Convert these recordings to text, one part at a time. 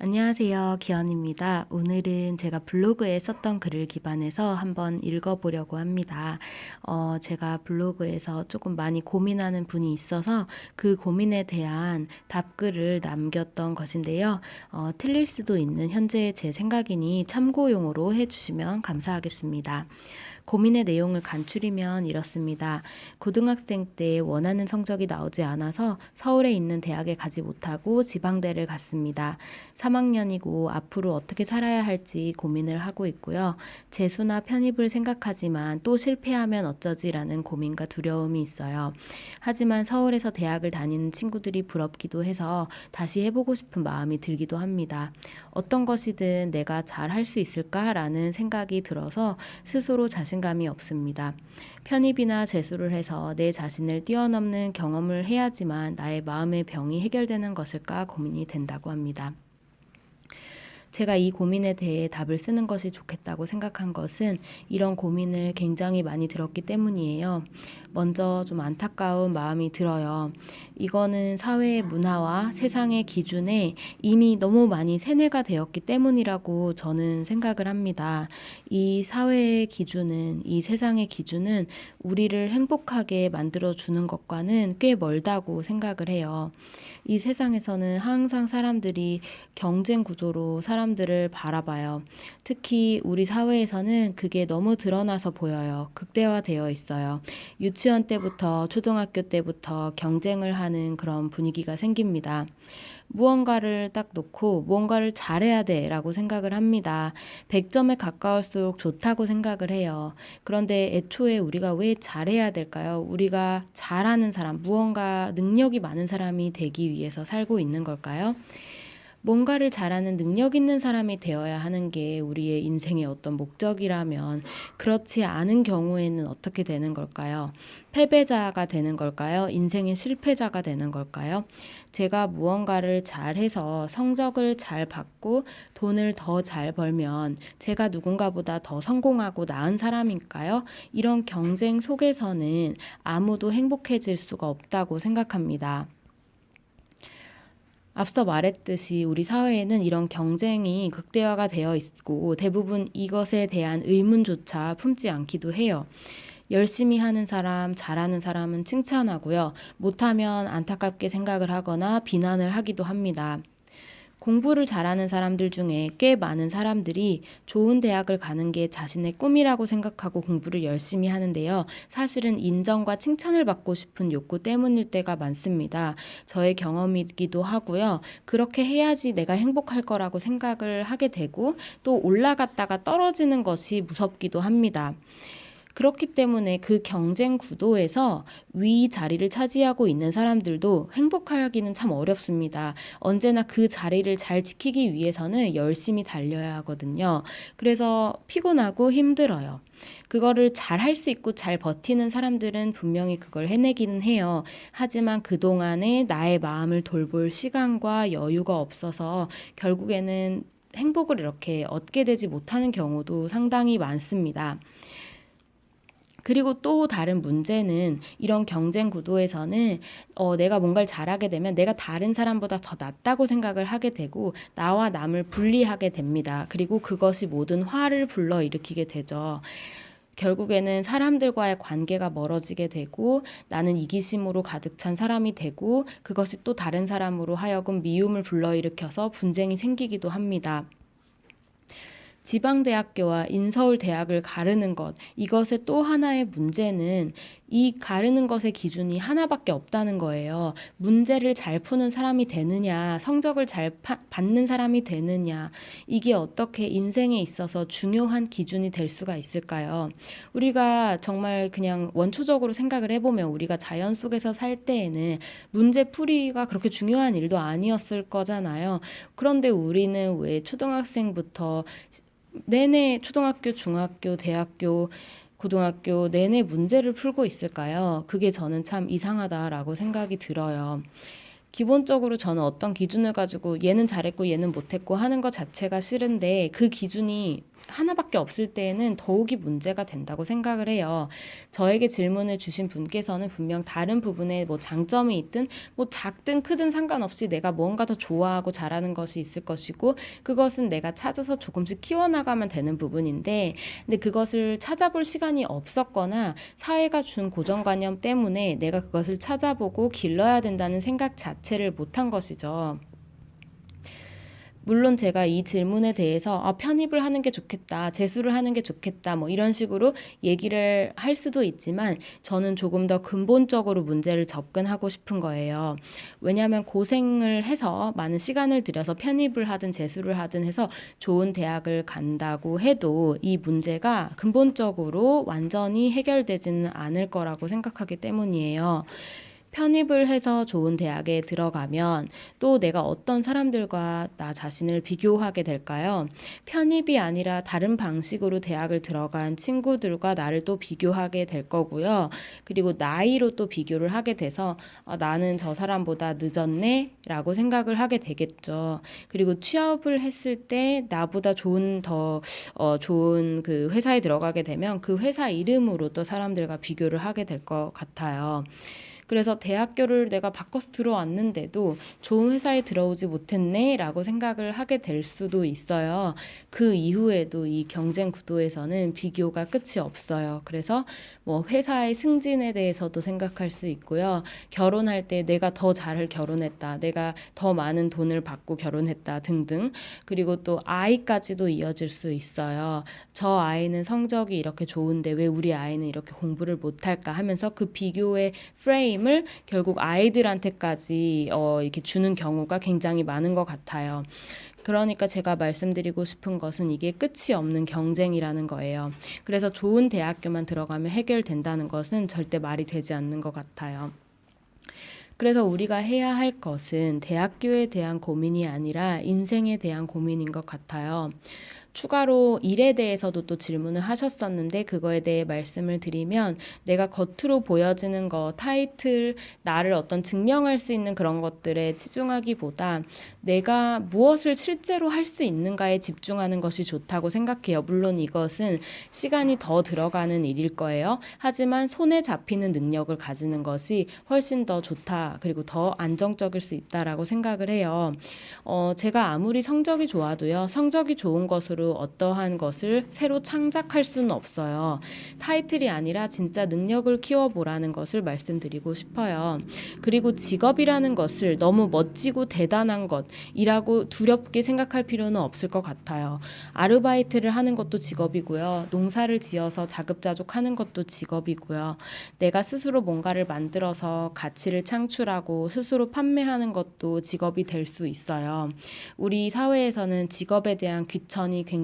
안녕하세요. 기현입니다. 오늘은 제가 블로그에 썼던 글을 기반해서 한번 읽어보려고 합니다. 어, 제가 블로그에서 조금 많이 고민하는 분이 있어서 그 고민에 대한 답글을 남겼던 것인데요. 어, 틀릴 수도 있는 현재의 제 생각이니 참고용으로 해주시면 감사하겠습니다. 고민의 내용을 간추리면 이렇습니다. 고등학생 때 원하는 성적이 나오지 않아서 서울에 있는 대학에 가지 못하고 지방대를 갔습니다. 3학년이고 앞으로 어떻게 살아야 할지 고민을 하고 있고요. 재수나 편입을 생각하지만 또 실패하면 어쩌지라는 고민과 두려움이 있어요. 하지만 서울에서 대학을 다니는 친구들이 부럽기도 해서 다시 해보고 싶은 마음이 들기도 합니다. 어떤 것이든 내가 잘 할 수 있을까라는 생각이 들어서 스스로 자신감이 없습니다. 편입이나 재수를 해서 내 자신을 뛰어넘는 경험을 해야지만 나의 마음의 병이 해결되는 것일까 고민이 된다고 합니다. 제가 이 고민에 대해 답을 쓰는 것이 좋겠다고 생각한 것은 이런 고민을 굉장히 많이 들었기 때문이에요. 먼저 좀 안타까운 마음이 들어요. 이거는 사회의 문화와 세상의 기준에 이미 너무 많이 세뇌가 되었기 때문이라고 저는 생각을 합니다. 이 사회의 기준은, 이 세상의 기준은 우리를 행복하게 만들어주는 것과는 꽤 멀다고 생각을 해요. 이 세상에서는 항상 사람들이 경쟁 구조로 사람들을 바라봐요. 특히 우리 사회에서는 그게 너무 드러나서 보여요. 극대화되어 있어요. 유치원 때부터 초등학교 때부터 경쟁을 하는 그런 분위기가 생깁니다. 무언가를 딱 놓고 무언가를 잘해야 돼 라고 생각을 합니다. 100점에 가까울수록 좋다고 생각을 해요. 그런데 애초에 우리가 왜 잘해야 될까요? 우리가 잘하는 사람, 무언가 능력이 많은 사람이 되기 위해서 살고 있는 걸까요? 뭔가를 잘하는 능력 있는 사람이 되어야 하는 게 우리의 인생의 어떤 목적이라면 그렇지 않은 경우에는 어떻게 되는 걸까요? 패배자가 되는 걸까요? 인생의 실패자가 되는 걸까요? 제가 무언가를 잘해서 성적을 잘 받고 돈을 더 잘 벌면 제가 누군가보다 더 성공하고 나은 사람일까요? 이런 경쟁 속에서는 아무도 행복해질 수가 없다고 생각합니다. 앞서 말했듯이 우리 사회에는 이런 경쟁이 극대화가 되어 있고 대부분 이것에 대한 의문조차 품지 않기도 해요. 열심히 하는 사람, 잘하는 사람은 칭찬하고요. 못하면 안타깝게 생각을 하거나 비난을 하기도 합니다. 공부를 잘하는 사람들 중에 꽤 많은 사람들이 좋은 대학을 가는 게 자신의 꿈이라고 생각하고 공부를 열심히 하는데요. 사실은 인정과 칭찬을 받고 싶은 욕구 때문일 때가 많습니다. 저의 경험이기도 하고요. 그렇게 해야지 내가 행복할 거라고 생각을 하게 되고 또 올라갔다가 떨어지는 것이 무섭기도 합니다. 그렇기 때문에 그 경쟁 구도에서 위 자리를 차지하고 있는 사람들도 행복하기는 참 어렵습니다. 언제나 그 자리를 잘 지키기 위해서는 열심히 달려야 하거든요. 그래서 피곤하고 힘들어요. 그거를 잘 할 수 있고 잘 버티는 사람들은 분명히 그걸 해내기는 해요. 하지만 그동안에 나의 마음을 돌볼 시간과 여유가 없어서 결국에는 행복을 이렇게 얻게 되지 못하는 경우도 상당히 많습니다. 그리고 또 다른 문제는 이런 경쟁 구도에서는 어, 내가 뭔가를 잘하게 되면 내가 다른 사람보다 더 낫다고 생각을 하게 되고 나와 남을 분리하게 됩니다. 그리고 그것이 모든 화를 불러일으키게 되죠. 결국에는 사람들과의 관계가 멀어지게 되고 나는 이기심으로 가득 찬 사람이 되고 그것이 또 다른 사람으로 하여금 미움을 불러일으켜서 분쟁이 생기기도 합니다. 지방대학교와 인서울대학을 가르는 것, 이것의 또 하나의 문제는 이 가르는 것의 기준이 하나밖에 없다는 거예요. 문제를 잘 푸는 사람이 되느냐, 성적을 잘 파, 받는 사람이 되느냐, 이게 어떻게 인생에 있어서 중요한 기준이 될 수가 있을까요? 우리가 정말 그냥 원초적으로 생각을 해보면 우리가 자연 속에서 살 때에는 문제 풀이가 그렇게 중요한 일도 아니었을 거잖아요. 그런데 우리는 왜 초등학생부터 내내 초등학교, 중학교, 대학교, 고등학교 내내 문제를 풀고 있을까요? 그게 저는 참 이상하다라고 생각이 들어요. 기본적으로 저는 어떤 기준을 가지고 얘는 잘했고 얘는 못했고 하는 것 자체가 싫은데 그 기준이 하나밖에 없을 때에는 더욱이 문제가 된다고 생각을 해요. 저에게 질문을 주신 분께서는 분명 다른 부분에 뭐 장점이 있든 뭐 작든 크든 상관없이 내가 무언가 더 좋아하고 잘하는 것이 있을 것이고 그것은 내가 찾아서 조금씩 키워나가면 되는 부분인데 근데 그것을 찾아볼 시간이 없었거나 사회가 준 고정관념 때문에 내가 그것을 찾아보고 길러야 된다는 생각 자체를 못한 것이죠. 물론 제가 이 질문에 대해서 아, 편입을 하는 게 좋겠다, 재수를 하는 게 좋겠다, 뭐 이런 식으로 얘기를 할 수도 있지만 저는 조금 더 근본적으로 문제를 접근하고 싶은 거예요. 왜냐하면 고생을 해서 많은 시간을 들여서 편입을 하든 재수를 하든 해서 좋은 대학을 간다고 해도 이 문제가 근본적으로 완전히 해결되지는 않을 거라고 생각하기 때문이에요. 편입을 해서 좋은 대학에 들어가면 또 내가 어떤 사람들과 나 자신을 비교하게 될까요? 편입이 아니라 다른 방식으로 대학을 들어간 친구들과 나를 또 비교하게 될 거고요. 그리고 나이로 또 비교를 하게 돼서 아, 나는 저 사람보다 늦었네? 라고 생각을 하게 되겠죠. 그리고 취업을 했을 때 나보다 좋은 더 어, 좋은 그 회사에 들어가게 되면 그 회사 이름으로 또 사람들과 비교를 하게 될 것 같아요. 그래서 대학교를 내가 바꿔서 들어왔는데도 좋은 회사에 들어오지 못했네라고 생각을 하게 될 수도 있어요. 그 이후에도 이 경쟁 구도에서는 비교가 끝이 없어요. 그래서 뭐 회사의 승진에 대해서도 생각할 수 있고요. 결혼할 때 내가 더 잘 결혼했다. 내가 더 많은 돈을 받고 결혼했다 등등. 그리고 또 아이까지도 이어질 수 있어요. 저 아이는 성적이 이렇게 좋은데 왜 우리 아이는 이렇게 공부를 못 할까 하면서 그 비교의 프레임 을 결국 아이들한테까지 어, 이렇게 주는 경우가 굉장히 많은 것 같아요. 그러니까 제가 말씀드리고 싶은 것은 이게 끝이 없는 경쟁이라는 거예요. 그래서 좋은 대학교만 들어가면 해결된다는 것은 절대 말이 되지 않는 것 같아요. 그래서 우리가 해야 할 것은 대학교에 대한 고민이 아니라 인생에 대한 고민인 것 같아요. 추가로 일에 대해서도 또 질문을 하셨었는데 그거에 대해 말씀을 드리면 내가 겉으로 보여지는 거, 타이틀, 나를 어떤 증명할 수 있는 그런 것들에 치중하기보다 내가 무엇을 실제로 할 수 있는가에 집중하는 것이 좋다고 생각해요. 물론 이것은 시간이 더 들어가는 일일 거예요. 하지만 손에 잡히는 능력을 가지는 것이 훨씬 더 좋다. 그리고 더 안정적일 수 있다라고 생각을 해요. 어, 제가 아무리 성적이 좋아도요. 성적이 좋은 것으로 어떠한 것을 새로 창작할 수는 없어요. 타이틀이 아니라 진짜 능력을 키워보라는 것을 말씀드리고 싶어요. 그리고 직업이라는 것을 너무 멋지고 대단한 것, 이라고 두렵게 생각할 필요는 없을 것 같아요. 아르바이트를 하는 것도 직업이고요. 농사를 지어서 자급자족하는 것도 직업이고요. 내가 스스로 뭔가를 만들어서 가치를 창출하고 스스로 판매하는 것도 직업이 될 수 있어요. 우리 사회에서는 직업에 대한 귀천이 굉장히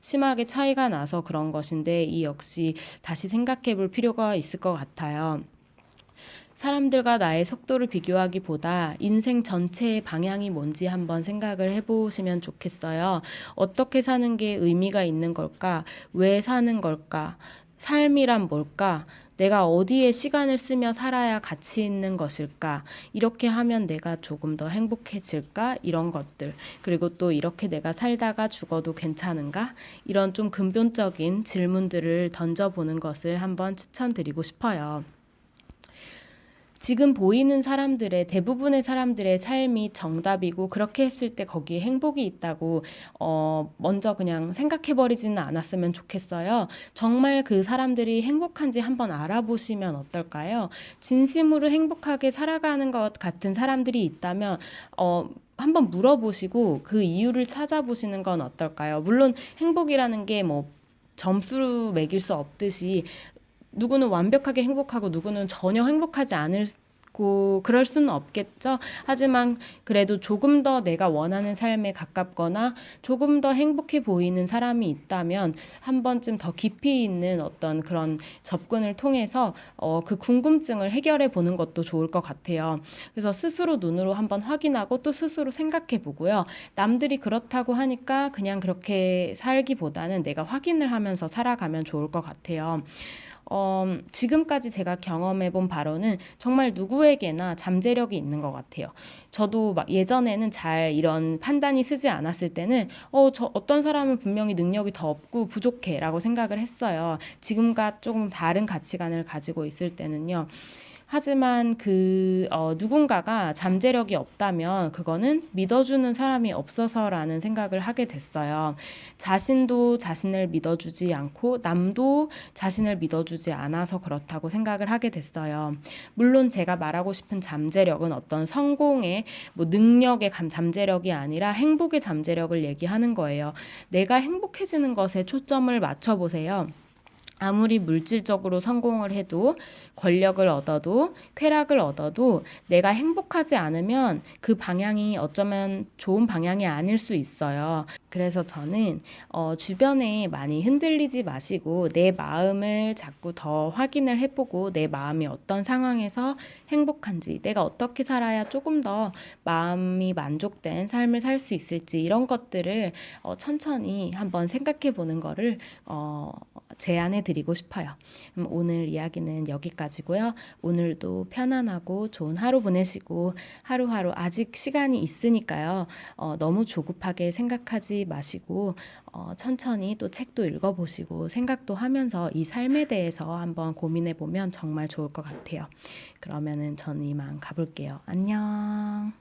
심하게 차이가 나서 그런 것인데 이 역시 다시 생각해 볼 필요가 있을 것 같아요. 사람들과 나의 속도를 비교하기보다 인생 전체의 방향이 뭔지 한번 생각을 해보시면 좋겠어요. 어떻게 사는 게 의미가 있는 걸까? 왜 사는 걸까? 삶이란 뭘까? 내가 어디에 시간을 쓰며 살아야 가치 있는 것일까? 이렇게 하면 내가 조금 더 행복해질까? 이런 것들. 그리고 또 이렇게 내가 살다가 죽어도 괜찮은가? 이런 좀 근본적인 질문들을 던져보는 것을 한번 추천드리고 싶어요. 지금 보이는 사람들의 대부분의 사람들의 삶이 정답이고 그렇게 했을 때 거기에 행복이 있다고 어 먼저 그냥 생각해 버리지는 않았으면 좋겠어요. 정말 그 사람들이 행복한지 한번 알아보시면 어떨까요? 진심으로 행복하게 살아가는 것 같은 사람들이 있다면 어 한번 물어보시고 그 이유를 찾아보시는 건 어떨까요? 물론 행복이라는 게뭐 점수로 매길 수 없듯이 누구는 완벽하게 행복하고 누구는 전혀 행복하지 않을 고 그럴 수는 없겠죠. 하지만 그래도 조금 더 내가 원하는 삶에 가깝거나 조금 더 행복해 보이는 사람이 있다면 한 번쯤 더 깊이 있는 어떤 그런 접근을 통해서 어, 그 궁금증을 해결해 보는 것도 좋을 것 같아요. 그래서 스스로 눈으로 한번 확인하고 또 스스로 생각해 보고요. 남들이 그렇다고 하니까 그냥 그렇게 살기보다는 내가 확인을 하면서 살아가면 좋을 것 같아요. 어, 지금까지 제가 경험해 본 바로는 정말 누구에게나 잠재력이 있는 것 같아요. 저도 막 예전에는 잘 이런 판단이 쓰지 않았을 때는 어, 저 어떤 사람은 분명히 능력이 더 없고 부족해라고 생각을 했어요. 지금과 조금 다른 가치관을 가지고 있을 때는요. 하지만 그 어, 누군가가 잠재력이 없다면 그거는 믿어주는 사람이 없어서라는 생각을 하게 됐어요. 자신도 자신을 믿어주지 않고 남도 자신을 믿어주지 않아서 그렇다고 생각을 하게 됐어요. 물론 제가 말하고 싶은 잠재력은 어떤 성공의 뭐 능력의 감- 잠재력이 아니라 행복의 잠재력을 얘기하는 거예요. 내가 행복해지는 것에 초점을 맞춰보세요. 아무리 물질적으로 성공을 해도 권력을 얻어도 쾌락을 얻어도 내가 행복하지 않으면 그 방향이 어쩌면 좋은 방향이 아닐 수 있어요. 그래서 저는 어, 주변에 많이 흔들리지 마시고 내 마음을 자꾸 더 확인을 해보고 내 마음이 어떤 상황에서 행복한지 내가 어떻게 살아야 조금 더 마음이 만족된 삶을 살 수 있을지 이런 것들을 어, 천천히 한번 생각해 보는 거를 어, 제안해 드리고 싶어요. 음, 오늘 이야기는 여기까지고요. 오늘도 편안하고 좋은 하루 보내시고 하루하루 아직 시간이 있으니까요. 어, 너무 조급하게 생각하지 마시고 어, 천천히 또 책도 읽어보시고 생각도 하면서 이 삶에 대해서 한번 고민해 보면 정말 좋을 것 같아요. 그러면은 저는 이만 가볼게요. 안녕.